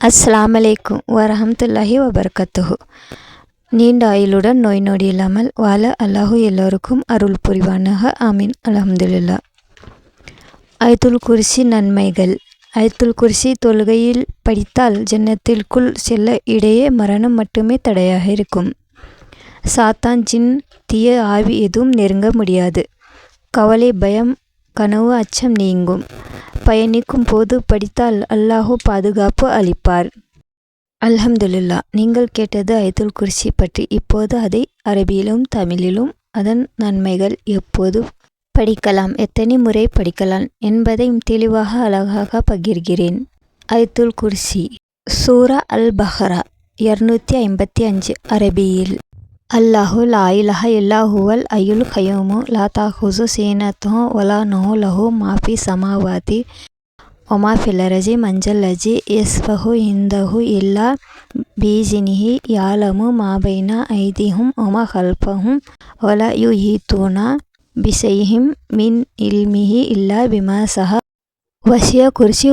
அஸ்லாம் அலைக்கும் வரஹமத்துல்லாஹி வபர்கத்துஹு. நீண்ட ஆயுளுடன் நோய் நொடி இல்லாமல் வாழ அல்லாஹு எல்லோருக்கும் அருள் புரிவானாக. ஆமீன். அலமதுல்லா ஐத்துல் குர்சி நன்மைகள். ஐத்துல் குர்சி தொழுகையில் படித்தால் ஜன்னத்திற்குள் செல்ல இடையே மரணம் மட்டுமே தடையாக இருக்கும். சாத்தான் ஜின் தீய ஆவி எதுவும் நெருங்க முடியாது. கவலை பயம் கனவு அச்சம் நீங்கும். பயணிக்கும் போது படித்தால் அல்லாஹு பாதுகாப்பு அளிப்பார். அல்ஹம்துல்லா நீங்கள் கேட்டது ஐத்துல் குர்சி பற்றி. இப்போது அதை அரபியிலும் தமிழிலும் அதன் நன்மைகள் எப்போது படிக்கலாம். எத்தனை முறை படிக்கலாம் என்பதை தெளிவாக அழகாக பகிர்கிறேன். ஐத்துல் குர்சி சூரா அல் பஹ்ரா இரநூத்தி ஐம்பத்தி அஞ்சு அரபியில். அல்லாஹு லா இலஹ இல்லா ஹுவல் அயுல் கயூமு. லா தாஹுசு சீனத்தும் ஒலா நோஹு லஹு மாஃபி சமாவாதி. ஒமா ஃபிலரஜி மஞ்சள் அஜி எஸ்வஹு இந்தஹு இல்லா பீஜினிஹி யாலமு மாபைனா ஐதிஹும் ஒமா ஹல்பஹும் ஒலா யு ஹீத்தூனா பிசைஹிம் மின் இல்மிஹி இல்லா பிமாசஹ வசிய குர்சி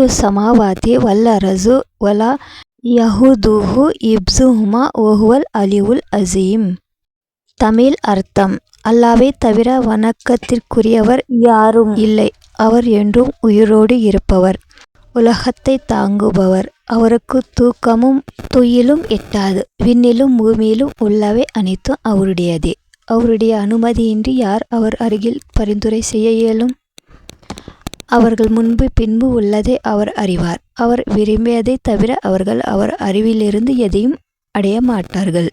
வல்ல ரசு ஒலா யஹுதுஹு இப்சுஹுமா ஒஹுவல் அலிவுல் அசீம் தமிழ் அர்த்தம். அல்லாவை தவிர வணக்கத்திற்குரியவர் யாரும் இல்லை. அவர் என்றும் உயிரோடு இருப்பவர். உலகத்தை தாங்குபவர். அவருக்கு தூக்கமும் துயிலும் எட்டாது. விண்ணிலும் பூமியிலும் உள்ளவை அனைத்தும் அவருடையதே. அவருடைய அனுமதியின்றி யார் அவர் அருகில் பரிந்துரை செய்ய இயலும்? அவர்கள் முன்பு பின்பு உள்ளதை அவர் அறிவார். அவர் விரும்பியதை தவிர அவர்கள் அவர் அறிவிலிருந்து எதையும் அடைய மாட்டார்கள்.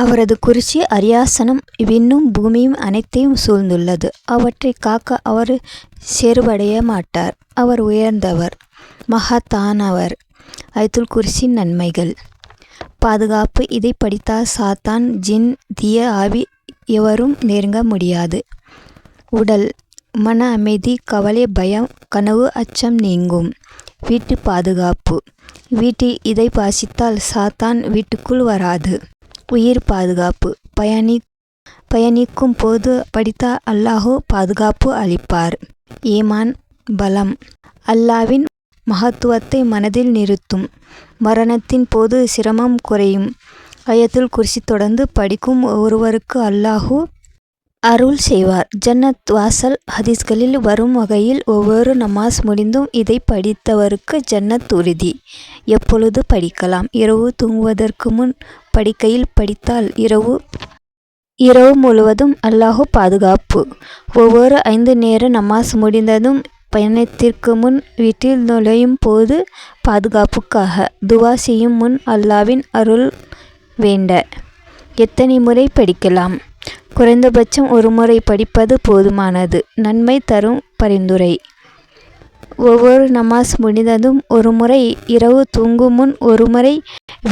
அவரது குறிச்சி அரியாசனம் விண்ணும் பூமியும் அனைத்தையும் சூழ்ந்துள்ளது. அவற்றை காக்க அவர் செருவடைய மாட்டார். அவர் உயர்ந்தவர் மகத்தானவர். ஐத்துல் குறிச்சின் நன்மைகள். பாதுகாப்பு இதை படித்தால் சாத்தான் ஜின் திய ஆவி எவரும் நெருங்க முடியாது. உடல் மன அமைதி கவலை பயம் கனவு அச்சம் நீங்கும். வீட்டு பாதுகாப்பு. வீட்டில் இதை வாசித்தால் சாத்தான் வீட்டுக்குள் வராது. உயிர் பாதுகாப்பு. பயணி பயணிக்கும் போது படித்த அல்லாஹு பாதுகாப்பு அளிப்பார். ஈமான் பலம். அல்லாவின் மகத்துவத்தை மனதில் நிறுத்தும். மரணத்தின் போது சிரமம் குறையும். அயத்துல் குர்சி தொடர்ந்து படிக்கும் ஒருவருக்கு அல்லாஹு அருள் செய்வார். ஜன்னத் வாசல் ஹதீஸ்களில் வரும் வகையில் ஒவ்வொரு நமாஸ் முடிந்தும் இதை படித்தவருக்கு ஜன்னத் உறுதி. எப்பொழுது படிக்கலாம்? இரவு தூங்குவதற்கு முன் படிக்கையில் படித்தால் இரவு இரவு முழுவதும் அல்லாஹு பாதுகாப்பு. ஒவ்வொரு ஐந்து நேர நமாஸ் முடிந்ததும் பயணத்திற்கு முன் வீட்டில் நுழையும் போது பாதுகாப்புக்காக துவா செய்யும் முன் அல்லாவின் அருள் வேண்ட. எத்தனை முறை படிக்கலாம்? குறைந்தபட்சம் ஒரு முறை படிப்பது போதுமானது. நன்மை தரும் பரிந்துரை. ஒவ்வொரு நமாஸ் முடிந்ததும் ஒரு முறை இரவு தூங்கும் முன் ஒரு முறை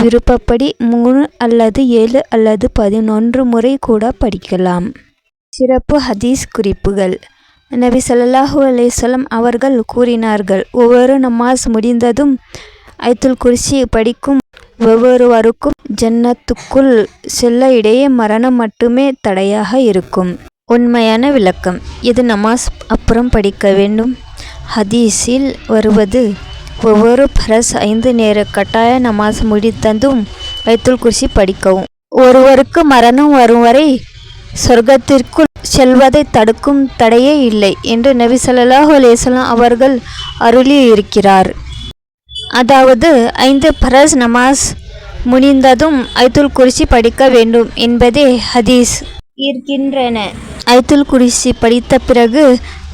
விருப்பப்படி மூணு அல்லது ஏழு அல்லது பதினொன்று முறை கூட படிக்கலாம். சிறப்பு ஹதீஸ் குறிப்புகள். நபி சல்லாஹூ அலேசலம் அவர்கள் கூறினார்கள் ஒவ்வொரு நமாஸ் முடிந்ததும் ஐத்துல் குர்சி படிக்கும் ஒவ்வொருவருக்கும் ஜன்னத்துக்குள் செல்ல இடையே மரணம் மட்டுமே தடையாக இருக்கும். உண்மையான விளக்கம். இது நமாஸ் அப்புறம் படிக்க வேண்டும். ஹதீஸில் வருவது ஒவ்வொரு பரஸ் ஐந்து நேர கட்டாய நமாஸ் முடித்ததும் ஐத்துல் குர்சி படிக்கவும். ஒருவருக்கு மரணம் வரும் வரை சொர்க்கத்திற்குள் செல்வதை தடுக்கும் தடையே இல்லை என்று நபி சொல்லாஹு அலேசலாம் அவர்கள் அருளி இருக்கிறார் அதாவது ஐந்து பரஸ் நமாஸ் முடிந்ததும் ஐத்துல் குர்சி படிக்க வேண்டும் என்பதே ஹதீஸ். இருக்கின்றன ஐத்துல் குர்சி படித்த பிறகு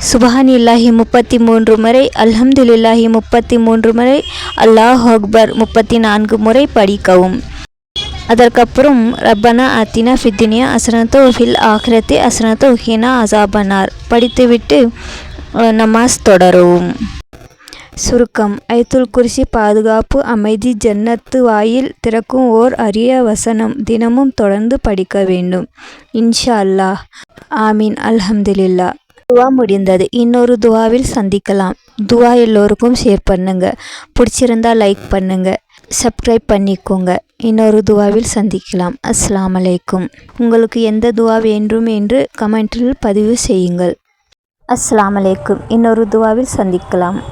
சுபஹானில்லாஹி முப்பத்தி மூன்று முறை அல்ஹம்துலில்லாஹி முப்பத்தி மூன்று முறை அல்லாஹ் அக்பர் முப்பத்தி நான்கு முறை படிக்கவும். அதற்கப்புறம் ரப்பனா அத்தினா ஃபித்தினியா அசனத்தோ ஃபில் ஆக்ரத்தி அசனத்தோ ஹினா அசாபனார் படித்துவிட்டு நமாஸ் தொடரவும். சுருக்கம். ஐத்துல் குர்சி பாதுகாப்பு அமைதி ஜன்னத்து வாயில் திறக்கும் ஓர் அரிய வசனம். தினமும் தொடர்ந்து படிக்க வேண்டும். இன்ஷா அல்லாஹ். ஆமீன். அல்ஹம்துலில்லா. துவா முடிந்தது. இன்னொரு துவாவில் சந்திக்கலாம். துவா எல்லோருக்கும் ஷேர் பண்ணுங்க. பிடிச்சிருந்தா லைக் பண்ணுங்க. சப்ஸ்கிரைப் பண்ணிக்கோங்க. இன்னொரு துவாவில் சந்திக்கலாம். அஸ்லாம் அலைக்கும். உங்களுக்கு எந்த துவா வேண்டும் என்று கமெண்டில் பதிவு செய்யுங்கள். அஸ்லாம் அலைக்கும். இன்னொரு துவாவில் சந்திக்கலாம்.